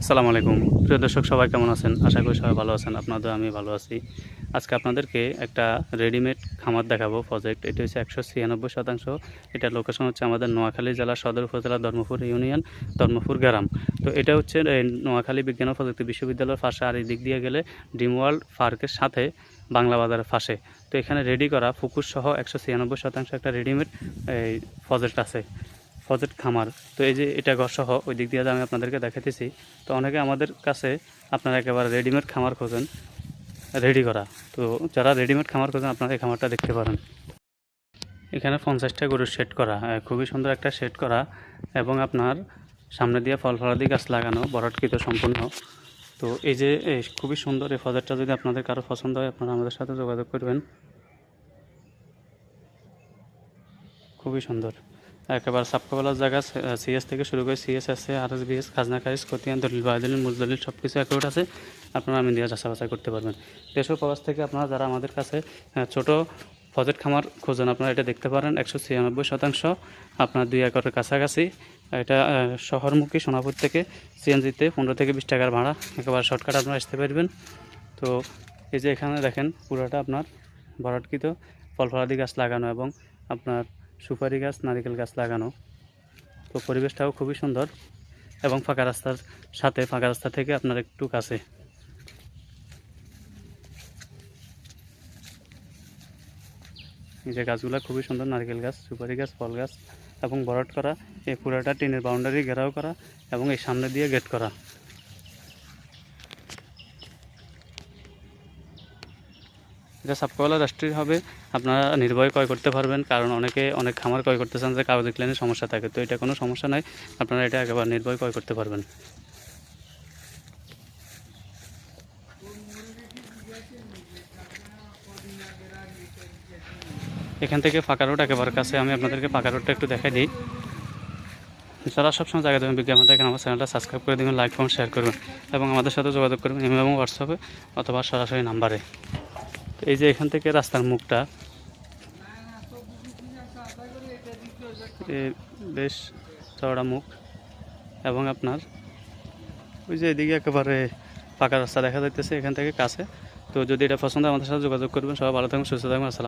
আসসালামু আলাইকুম। প্রিয় দর্শক, সবাই কেমন আছেন? আশা করি সবাই ভালো আছেন আপনাদের আমি ভালো আছি। আজকে আপনাদেরকে একটা রেডিমেড খামার দেখাবো প্রজেক্ট এটি হচ্ছে একশো ছিয়ানব্বই শতাংশ। এটার লোকেশন হচ্ছে আমাদের নোয়াখালী জেলা সদর উপজেলা ধর্মপুর ইউনিয়ন, ধর্মপুর গ্রাম। তো এটা হচ্ছে নোয়াখালী বিজ্ঞান ও প্রযুক্তি বিশ্ববিদ্যালয়ের পাশে আর এই দিক দিয়ে গেলে ড্রিম ওয়ার্ল্ড পার্কের সাথে বাংলা বাজারের ফাঁসে তো এখানে রেডি করা ফুকুস সহ একশো ছিয়ানব্বই শতাংশ একটা রেডিমেড এই প্রজেক্ট আছে। প্রজেক্ট খামার। তো এই যে এটা ঘর সহ ওই দিক দিয়ে আমি আপনাদেরকে দেখাতেছি তো অনেকে আমাদের কাছে আপনারা একেবারে রেডিমেড খামার খোঁজেন, রেডি করা। তো যারা রেডিমেড খামার খোঁজেন, আপনারা এই খামারটা দেখতে পারেন। এখানে পঞ্চাশটা গরুর শেড করা খুবই সুন্দর একটা শেড করা এবং আপনার সামনে দিয়ে ফল ফলাদি গাছ লাগানো বরটকৃত সম্পূর্ণ। তো এই যে খুবই সুন্দর এই প্রজেক্টটা যদি আপনাদের কারও পছন্দ হয়, আপনারা আমাদের সাথে যোগাযোগ করবেন। খুবই সুন্দর। একেবারে সাবকাবেলার জায়গা সিএস থেকে শুরু করে সিএস আছে আর এস বিএস খাজনা খারিজ খতিয়ান, দলিল বায়দলিল মুজদলিল সব কিছু অ্যাকাউন্ট আছে। আপনারা আমি দিয়ে বাছাই করতে পারবেন। দেশ প্রবাস থেকে আপনারা যারা আমাদের কাছে ছোট প্রজেক্ট খামার খোঁজেন, আপনারা এটা দেখতে পারেন। একশো ছিয়ানব্বই শতাংশ আপনার দুই একরের কাছাকাছি। এটা শহরমুখী সোনাপুর থেকে সিএনজিতে পনেরো থেকে বিশ টাকার ভাড়া। একেবারে শর্টকাট আপনারা আসতে পারবেন। তো এই যে এখানে দেখেন, পুরোটা আপনার ভরাটকৃত ফল ফলাদি গাছ লাগানো এবং আপনার সুপারি গাছ, নারিকেল গাছ লাগানো। তো পরিবেশটাও খুবই সুন্দর এবং ফাঁকা রাস্তার সাথে, ফাঁকা রাস্তা থেকে আপনার একটু কাছে। এই যে গাছগুলো খুবই সুন্দর, নারকেল গাছ, সুপারি গাছ, ফল গাছ এবং বরট করা, এই পুরাটা টিনের বাউন্ডারি ঘেরাও করা এবং এই সামনে দিয়ে গেট করা। এটা সাবকলা রাষ্ট্রীয় হবে। আপনারা নির্ভয় ক্রয় করতে পারবেন, কারণ অনেকে অনেক খামার ক্রয় করতে চান যে কাগজ ক্লাইনের সমস্যা থাকে। তো এটা কোনো সমস্যা নাই, আপনারা এটা একেবারে নির্ভয় ক্রয় করতে পারবেন। এখান থেকে ফাঁকা রোড একেবারে কাছে, আমি আপনাদেরকে ফাঁকা রোডটা একটু দেখাই দিই। যারা সবসময় জায়গা দেবেন বিজ্ঞাপন দেখেন আমার চ্যানেলটা সাবস্ক্রাইব করে দেবেন লাইক কমেন্ট শেয়ার করবেন এবং আমাদের সাথে যোগাযোগ করবেন এবং হোয়াটসঅ্যাপে অথবা সরাসরি নাম্বারে তো এই যে এখান থেকে রাস্তার মুখটা। বেশ চওড়া মুখ। এবং আপনার ওই যে এদিকে একেবারে পাকা রাস্তা দেখা যাইতেছে এখান থেকে কাছে। তো যদি এটা পছন্দ আমাদের সাথে যোগাযোগ করবেন। সবাই ভালো থাকবেন সুস্থ থাকবেন